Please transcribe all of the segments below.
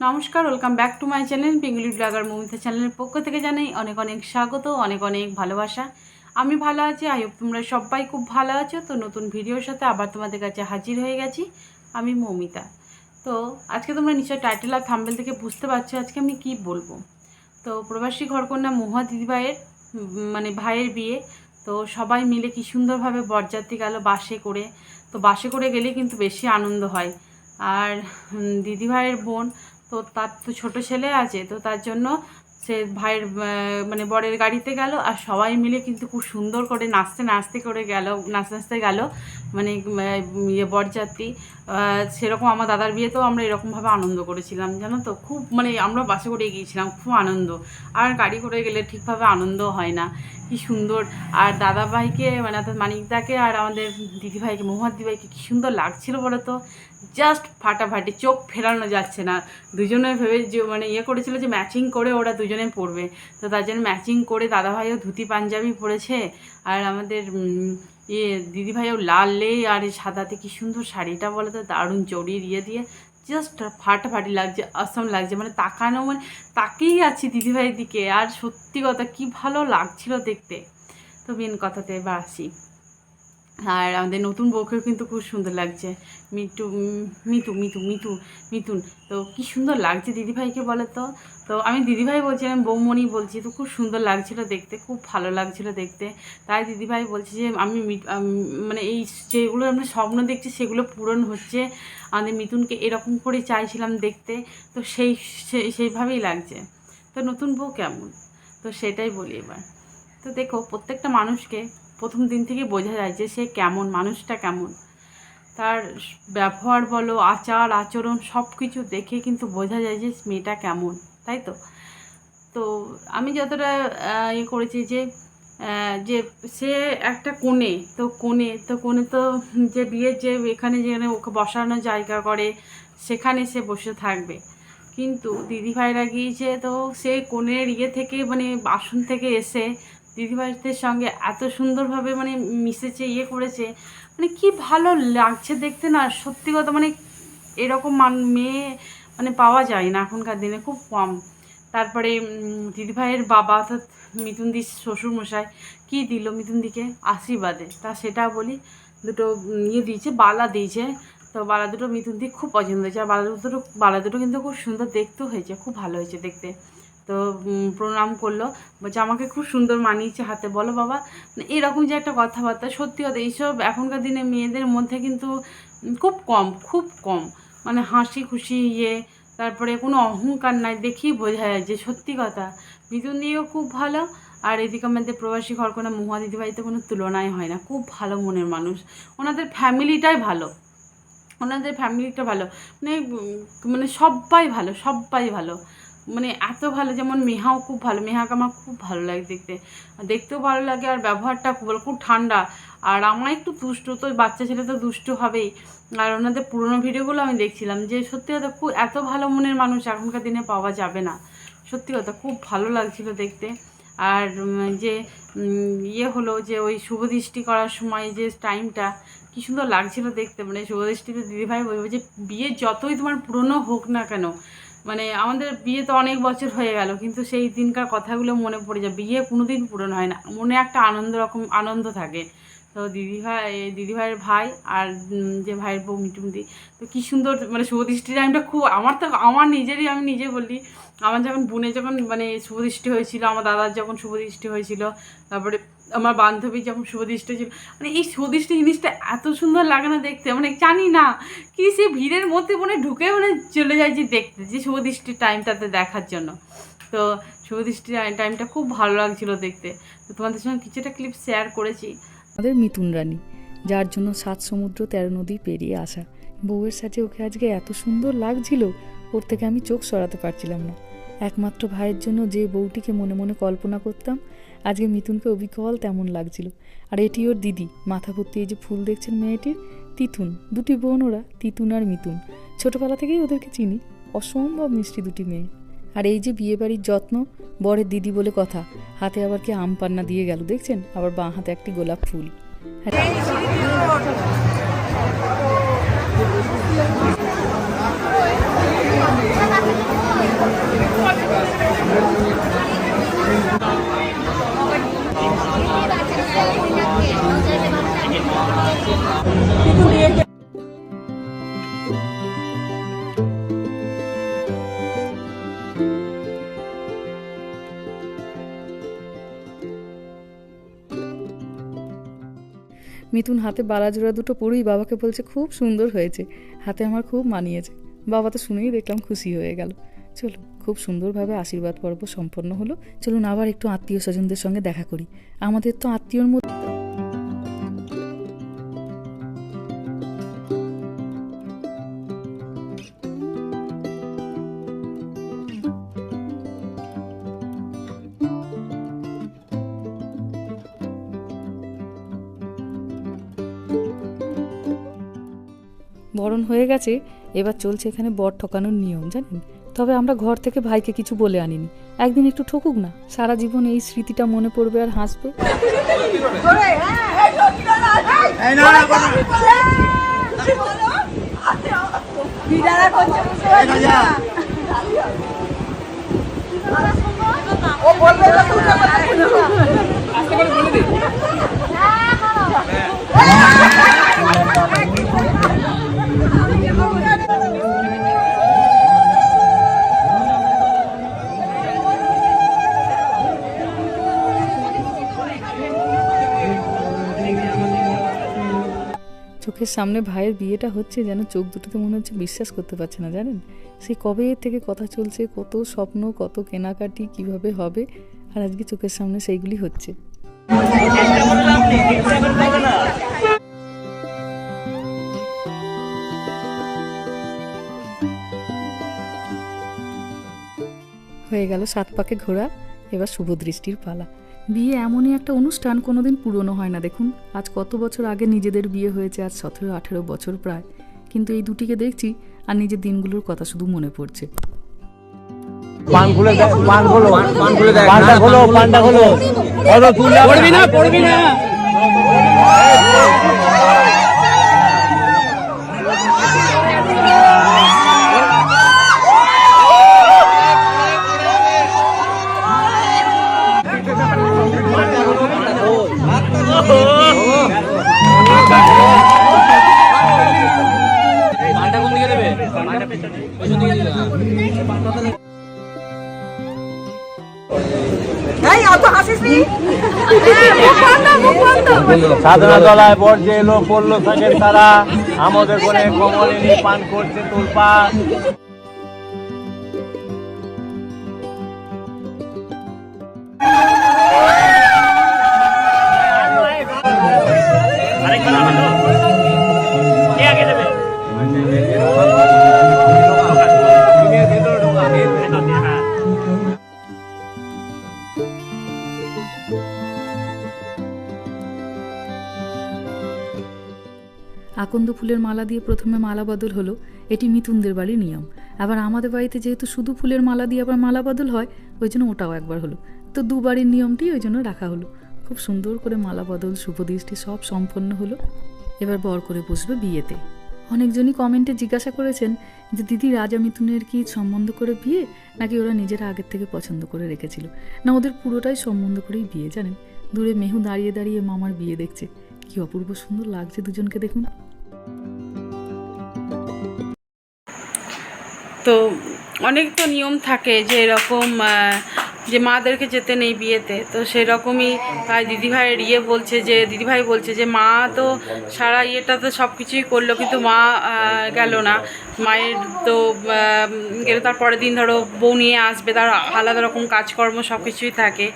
নমস্কার welcome back to my channel Bengali blogger Momita চ্যানেলের পক্ষ থেকে জানাই অনেক অনেক স্বাগত, অনেক অনেক ভালোবাসা। আমি ভালো আছি আই হোপ তোমরা সবাই খুব ভালো আছো। তো নতুন ভিডিওর সাথে আবার তোমাদের কাছে হাজির হয়ে গেছি আমি মমিতা। তো আজকে তোমরা নিশ্চয় টাইটেল আর থাম্বেল থেকে বুঝতে পারছ আজকে আমি কি বলব। তো প্রবাসী ঘরকন্যা মহুয়া দিদিভাইয়ের মানে ভাইয়ের বিয়ে। তো সবাই মিলে কি সুন্দরভাবে বরযাত্রী গেল বাসে করে। তো বাসে করে গেলে কিন্তু বেশি আনন্দ হয়। আর দিদিভাইয়ের বোন, তো তার তো ছোটো ছেলে আছে, তো তার জন্য সে ভাইয়ের মানে বরের গাড়িতে গেল। আর সবাই মিলে কিন্তু খুব সুন্দর করে নাচতে নাচতে করে গেল নাচতে নাচতে গেল। মানে ইয়ে বরযাত্রী সেরকম আমার দাদার বিয়েতেও আমরা এরকমভাবে আনন্দ করেছিলাম, জানো তো? খুব মানে আমরা বাসে করে গিয়েছিলাম, খুব আনন্দ। আর গাড়ি করে গেলে ঠিকভাবে আনন্দ হয় না। কি সুন্দর। আর দাদা ভাইকে মানে অর্থাৎ মানিকদাকে আর আমাদের দিদিভাইকে মোহাম্মদ দিদিভাইকে কি সুন্দর লাগছিল বলো তো জাস্ট ফাটাফাটি, চোখ ফেরানো যাচ্ছে না। দুজনে ভেবে যে মানে ইয়ে করেছিল যে ম্যাচিং করে ওরা দুজনে পরবে তো তার জন্য ম্যাচিং করে দাদাভাইও ধুতি পাঞ্জাবি পরেছে। আর আমাদের ইয়ে দিদিভাইও লাল লে আর এই সাদাতে কি সুন্দর শাড়িটা বলে তো দারুণ জড়িয়ে ইয়ে দিয়ে। জাস্ট ফাটাফাটি লাগছে অসম লাগছে মানে তাকানো মানে তাকেই আছি দিদিভাইয়ের দিকে। আর সত্যি কথা, কি ভালো লাগছিল দেখতে। তো মেন কথাতে এবার আসি। আর আমাদের নতুন বউকেও কিন্তু খুব সুন্দর লাগছে। মিটু, মিতু মিতু মিতু মিতুন তো কি সুন্দর লাগছে দিদিভাইকে বলে তো তো আমি দিদিভাই বলছি, আমি বৌমণি বলছি, তো খুব সুন্দর লাগছিল দেখতে, খুব ভালো লাগছিল দেখতে। তাই দিদিভাই বলছে যে, আমি মানে এই যেগুলো আমরা স্বপ্ন দেখছি সেগুলো পূরণ হচ্ছে। আমাদের মিতুনকে এরকম করে চাইছিলাম দেখতে, তো সেই- সেইভাবেই লাগছে। তো নতুন বউ কেমন? তো সেটাই বলি এবার। তো দেখো, প্রত্যেকটা মানুষকে প্রথম দিন থেকে বোঝা যায় যে সে কেমন, মানুষটা কেমন। তার ব্যবহার বলো, আচার, আচরণ সব কিছু দেখে কিন্তু বোঝা যায় যে মেয়েটা কেমন, তাই তো? তো আমি যতটা ইয়ে করেছি যে যে সে একটা কোণে, তো কোণে তো কোণে তো যে বিয়ের যে এখানে যেখানে ওকে বসানো জায়গা করে, সেখানে সে বসে থাকবে। কিন্তু দিদিভাইরা গিয়েছে তো সে কোণের ইয়ে থেকে মানে বাসন থেকে এসে দিদিভাইদের সঙ্গে এত সুন্দরভাবে মানে মিশেছে ইয়ে করেছে মানে কি ভালো লাগছে দেখতে না? সত্যি কথা মানে এরকম মান, মেয়ে মানে পাওয়া যায় না এখনকার দিনে, খুব কম। তারপরে দিদিভাইয়ের বাবা অর্থাৎ মিথুনদি শ্বশুরমশাই কী দিল মিথুনদিকে? আশীর্বাদে। তা সেটা বলি, দুটো ইয়ে দিয়েছে, বালা দিয়েছে। তো বালা দুটো মিথুন মিথুনদি খুব পছন্দ হয়েছে। আর বালা দুটো বালা দুটো কিন্তু খুব সুন্দর দেখতেও হয়েছে, খুব ভালো হয়েছে দেখতে। তো প্রণাম করল। বলছে, আমাকে খুব সুন্দর মানিয়েছে হাতে, বলো বাবা। এরকম যে একটা কথাবার্তা, সত্যি কথা, এইসব এখনকার দিনে মেয়েদের মধ্যে কিন্তু খুব কম খুব কম। মানে হাসি খুশি ইয়ে তারপরে কোনো অহংকার নাই, দেখেই বোঝা যায় যে সত্যি কথা। মিথুন দিয়েও খুব ভালো, আর এদিকে আমাদের প্রবাসী ঘর কোনো মহুয়া দিদিভাইতে কোনো তুলনাই হয় না। খুব ভালো মনের মানুষ। ওনাদের ফ্যামিলিটাই ভালো। ওনাদের ফ্যামিলিটা ভালো। মানে মানে সবাই ভালো সবাই ভালো। মানে এত ভালো, যেমন মেহাও খুব ভালো, মেহাকে আমার খুব ভালো লাগে দেখতে। দেখতেও ভালো লাগে আর ব্যবহারটা খুব ভালো, খুব ঠান্ডা। আর আমার একটু দুষ্টু, তো বাচ্চা ছেলে তো দুষ্টু হবেই। আর ওনাদের পুরোনো ভিডিওগুলো আমি দেখছিলাম যে সত্যি কথা খুব, এত ভালো মনের মানুষ এখনকার দিনে পাওয়া যাবে না। সত্যি কথা, খুব ভালো লাগছিল দেখতে। আর যে ইয়ে হলো যে ওই শুভদৃষ্টি করার সময় যে টাইমটা, কি সুন্দর লাগছিল দেখতে। মানে শুভদৃষ্টিতে দিদিভাই বলবে যে, বিয়ে যতই তোমার পুরনো হোক না কেন মানে আমাদের বিয়ে তো অনেক বছর হয়ে গেল, কিন্তু সেই দিনকার কথাগুলো মনে পড়ে যায়। বিয়ে কোনো দিন পূরণ হয় না। মনে একটা আনন্দ রকম, আনন্দ থাকে। তো দিদিভাই দিদিভাইয়ের ভাই আর যে ভাইয়ের বউ মিটুমদি তো কী সুন্দর মানে শুভদৃষ্টি টাইমটা খুব, আমার তো, আমার নিজেরই আমি নিজে বলি, আমার যখন বোনে যখন মানে শুভদৃষ্টি হয়েছিল, আমার দাদার যখন শুভদৃষ্টি হয়েছিল, তারপরে আমার বান্ধবী যখন শুভদৃষ্টি ছিল মানে এই শুভদৃষ্টি জিনিসটা এত সুন্দর লাগে না দেখতে মানে জানি না কি সে ভিড়ের মধ্যে মনে ঢুকে মানে চলে যায় যে দেখতে, যে শুভদৃষ্টির টাইমটাতে দেখার জন্য। তো শুভদৃষ্টি টাইমটা খুব ভালো লাগছিল দেখতে। তো তোমাদের সঙ্গে কিছুটা ক্লিপ শেয়ার করেছি। আমাদের মিথুন রানী, যার জন্য সাত সমুদ্র তেরো নদী পেরিয়ে আসা। বউয়ের সাথে ওকে আজকে এত সুন্দর লাগছিল, ওর থেকে আমি চোখ সরাতে পারছিলাম না। একমাত্র ভাইয়ের জন্য যে বউটিকে মনে মনে কল্পনা করতাম আজকে মিথুনকে অবিকল তেমন লাগছিল। আর এটি ওর দিদি। মাথা ভর্তি এই যে ফুল দেখছেন মেয়েটির? তিথুন দুটি বোন ওরা, তিতুন আর মিতুন ছোটবেলা থেকেই ওদেরকে চিনি। অসম্ভব মিষ্টি দুটি মেয়ে। আর এই যে বিয়ে বাড়ির যত্ন, বরের দিদি বলে কথা। হাতে আবার কি আম পান্না দিয়ে গেল, দেখছেন? আবার বাঁ হাতে একটি গোলাপ ফুল। আর মিথুন হাতে বালাজোড়া দুটো পরেই বাবাকে বলছে খুব সুন্দর হয়েছে। হাতে আমার খুব মানিয়েছে। বাবা তো শুনেই দেখলাম খুশি হয়ে গেল। চলো, খুব সুন্দরভাবে আশীর্বাদ পর্ব সম্পন্ন হলো। চলুন আবার একটু আত্মীয় স্বজনদের সঙ্গে দেখা করি। আমাদের তো আত্মীয়র মধ্যে হয়ে গেছে এবার চলছে এখানে বর ঠকানোর নিয়ম জানেন? তবে আমরা ঘর থেকে ভাইকে কিছু বলে আনিনি। একদিন একটু ঠকুক না সারা জীবন এই স্মৃতিটা মনে পড়বে আর হাসবে। চোখের সামনে ভাইয়ের বিয়েটা হচ্ছে যেন চোখ দুটোতে মনে হচ্ছে বিশ্বাস করতে পারছে না, জানেন? সে কবে থেকে কথা চলছে, কত স্বপ্ন, কত কেনাকাটি, কীভাবে হবে, আর আজকে চোখের সামনে সেইগুলি হচ্ছে। হয়ে গেল সাত পাকে ঘোরা, এবার শুভ দৃষ্টির পালা। বিয়ে এমনই একটা অনুষ্ঠান কোনোদিন পুরনো হয় না দেখুন। আজ কত বছর আগে নিজেদের বিয়ে হয়েছে আজ সতেরো আঠেরো বছর প্রায়। কিন্তু এই দুটিকে দেখছি আর নিজের দিনগুলোর কথা শুধু মনে পড়ছে। পান খুলে দেখ পান খোলো পান খুলে দেখ। পানটা খোলো পানটা খোলো। অত তুলে পড়বি না পড়বি না। সাধনা তলায় বর যে এলো পড়ল থাকে তারা আমাদের করে কমলিনী পান করছে তোলপা আকন্দ ফুলের মালা দিয়ে প্রথমে মালা বদল হলো, এটি মিথুনদের বাড়ির নিয়ম। আবার আমাদের বাড়িতে যেহেতু শুধু ফুলের মালা দিয়ে আবার মালা বদল হয়, ওই জন্য ওটাও একবার হলো। তো দুবারের নিয়মটি ওই জন্য রাখা হলো। খুব সুন্দর করে মালা বদল শুভদৃষ্টি সব সম্পন্ন হলো। এবার বর করে বসবে বিয়েতে। অনেকজনই কমেন্টে জিজ্ঞাসা করেছেন যে, দিদি, রাজা মিথুনের কি সম্বন্ধ করে বিয়ে? নাকি ওরা নিজেরা আগের থেকে পছন্দ করে রেখেছিল? না, ওদের পুরোটাই সম্বন্ধ করেই বিয়ে, জানেন? দূরে মেহু দাঁড়িয়ে দাঁড়িয়ে মামার বিয়ে দেখছে। কি অপূর্ব সুন্দর লাগছে দুজনকে দেখুন। তো অনেক তো নিয়ম থাকে যে এরকম যে মাদেরকে যেতে নেই বিয়েতে। তো সেরকমই তাই দিদিভাইয়ের ইয়ে বলছে যে, দিদিভাই বলছে যে, মা তো সারা ইয়েটা তো সব কিছুই করল, কিন্তু মা গেল না। মায়ের তো গেলে তার পরের দিন ধরো বউ নিয়ে আসবে, তার আলাদা রকম কাজকর্ম সব কিছুই থাকে।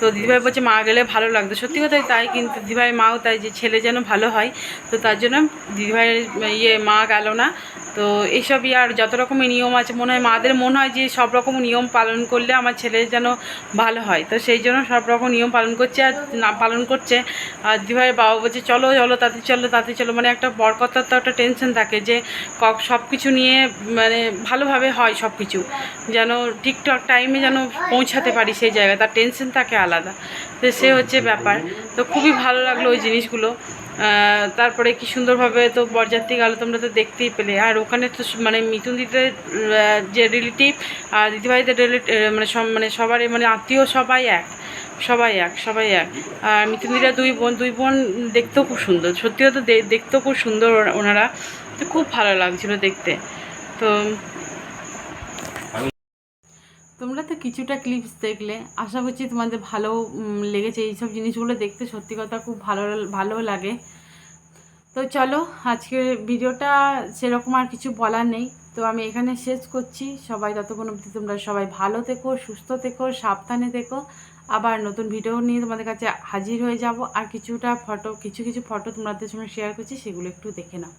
তো দিদিভাই বলছে, মা গেলে ভালো লাগতো। সত্যি কথাই তাই, কিন্তু দিদিভাই মাও তাই যে, ছেলে যেন ভালো হয়, তো তার জন্য দিদিভাইয়ের ইয়ে মা গেল না। তো এইসবই আর যত রকমের নিয়ম আছে, মনে হয় মাদের মনে হয় যে সব রকম নিয়ম পালন করলে আমার ছেলে যেন ভালো হয়। তো সেই জন্য সব রকম নিয়ম পালন করছে আর না, পালন করছে। আর দিভাইয়ের বাবা বলছে, চলো চলো তাতে চলো তাতে চলো। মানে একটা বরকতার তো একটা টেনশন থাকে যে সব কিছু নিয়ে মানে ভালোভাবে হয় সব কিছু যেন ঠিকঠাক টাইমে যেন পৌঁছাতে পারি সেই জায়গায়, তার টেনশন থাকে আলাদা। তো সে হচ্ছে ব্যাপার। তো খুবই ভালো লাগল ওই জিনিসগুলো। তারপরে কি সুন্দরভাবে তো বরযাত্রী গেল, তোমরা তো দেখতেই পেলে। আর ওখানে তো মানে মিথুন দিদিদের যে রিলেটিভ আর দিদিভাইদের রিলেটিভ মানে সব মানে সবারই মানে আত্মীয় সবাই এক সবাই এক সবাই এক। আর মিথুন দিদিরা দুই বোন দুই বোন দেখতেও খুব সুন্দর। সত্যিও তো দেখতেও খুব সুন্দর ওনারা। তো খুব ভালো লাগছিল দেখতে। তো তোমরা তো কিছুটা ক্লিপস দেখলে। আশা করছি তোমাদের ভালো লেগেছে। এইসব জিনিসগুলো দেখতে সত্যি কথা খুব ভালো ভালো লাগে। তো চলো, আজকে ভিডিওটা সেরকম আর কিছু বলার নেই। তো আমি এখানে শেষ করছি। সবাই ততক্ষণ অবধি তোমরা সবাই ভালো থেকো, সুস্থ থেকো, সাবধানে থেকো। আবার নতুন ভিডিও নিয়ে তোমাদের কাছে হাজির হয়ে যাব। আর কিছুটা ফটো, কিছু কিছু ফটো তোমাদের সঙ্গে শেয়ার করছি, সেগুলো একটু দেখে নাও।